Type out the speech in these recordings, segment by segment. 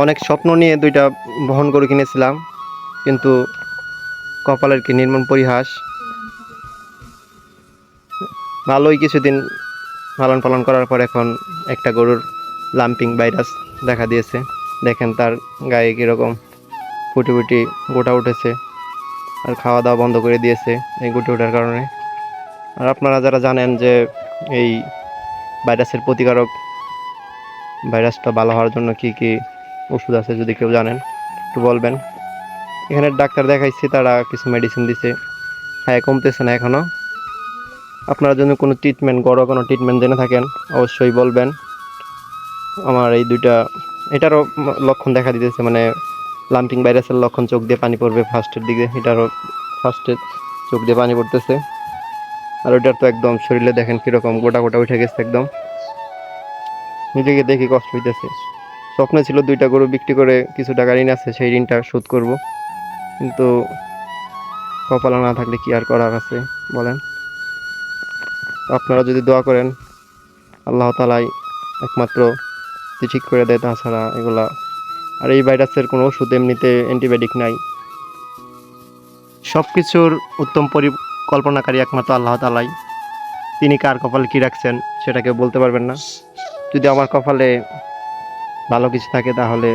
অনেক স্বপ্ন নিয়ে দুইটা বহন গরু কিনেছিলাম, কিন্তু কপালের কি নির্মম পরিহাস? ভালোই কিছুদিন লালন পালন করার পর এখন একটা গরুর লাম্পিং ভাইরাস দেখা দিয়েছে। দেখেন তার গায়ে কীরকম ফুটি ফুটি গোটা উঠেছে আর খাওয়া দাওয়া বন্ধ করে দিয়েছে এই গুটি ওঠার কারণে। আর আপনারা যারা জানেন যে এই ভাইরাসের প্রতিকারক ভাইরাসটা ভালো হওয়ার জন্য কি কি ওষুধ আছে যদি কেউ জানেন, একটু বলবেন। এখানে ডাক্তার দেখাইছি, তারা কিছু মেডিসিন দিছে। হ্যাঁ কমতেছে না এখনও আপনারা যদি কোনো ট্রিটমেন্ট বড় কোনো ট্রিটমেন্ট জেনে থাকেন, অবশ্যই বলবেন। আমার এই দুইটা, এটারও লক্ষণ দেখা দিতেছে মানে লাম্পিং ভাইরাসের লক্ষণ, চোখ দিয়ে পানি পড়বে ফার্স্টের দিকে, এটারও ফার্স্টে চোখ দিয়ে পানি পড়তেছে। আর ওইটার তো একদম শরীরে দেখেন কীরকম, গোটা গোটা উঠে গেছে একদম। নিজেকে দেখে কষ্ট হইতেছে। স্বপ্ন ছিল দুইটা গরু বিক্রি করে কিছু টাকা ঋণ আছে, সেই ঋণটা শোধ করব। কিন্তু কপালে না থাকলে কি আর করার আছে, বলেন। আপনারা যদি দোয়া করেন, আল্লাহ তালাই একমাত্র যে ঠিক করে দেয়, তাছাড়া এগুলা আর এই ভাইরাসের কোনো ওষুধ এমনিতে অ্যান্টিবায়োটিক নাই। সব কিছুর উত্তম পরিকল্পনাকারী একমাত্র আল্লাহ তালাই তিনি কার কপালে কী রাখছেন সেটা কেউ বলতে পারবেন না। যদি আমার কপালে ভালো কিছু থাকে, তাহলে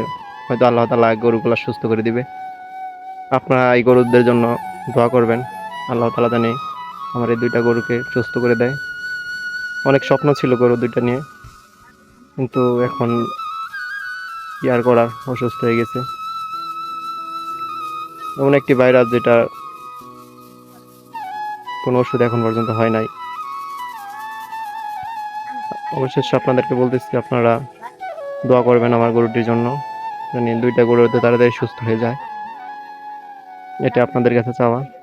হয়তো আল্লাহ তালা গরুগুলো সুস্থ করে দিবে। আপনারা এই গরুদের জন্য দোয়া করবেন। আল্লাহ তালা জানে আমার এই দুইটা গরুকে সুস্থ করে দেয়। অনেক স্বপ্ন ছিল গরু দুইটা নিয়ে, কিন্তু এখন কি আর করার, অসুস্থ হয়ে গেছে। এমন একটি ভাইরাস যেটা কোনো ওষুধ এখন পর্যন্ত হয় নাই। অবশেষে আপনাদেরকে বলতেছি, আপনারা দোয়া করবেন আমার গরুটির জন্য জানি দুইটা গরু তাড়াতাড়ি সুস্থ হয়ে যায়। এটা আপনাদের কাছে চাওয়া।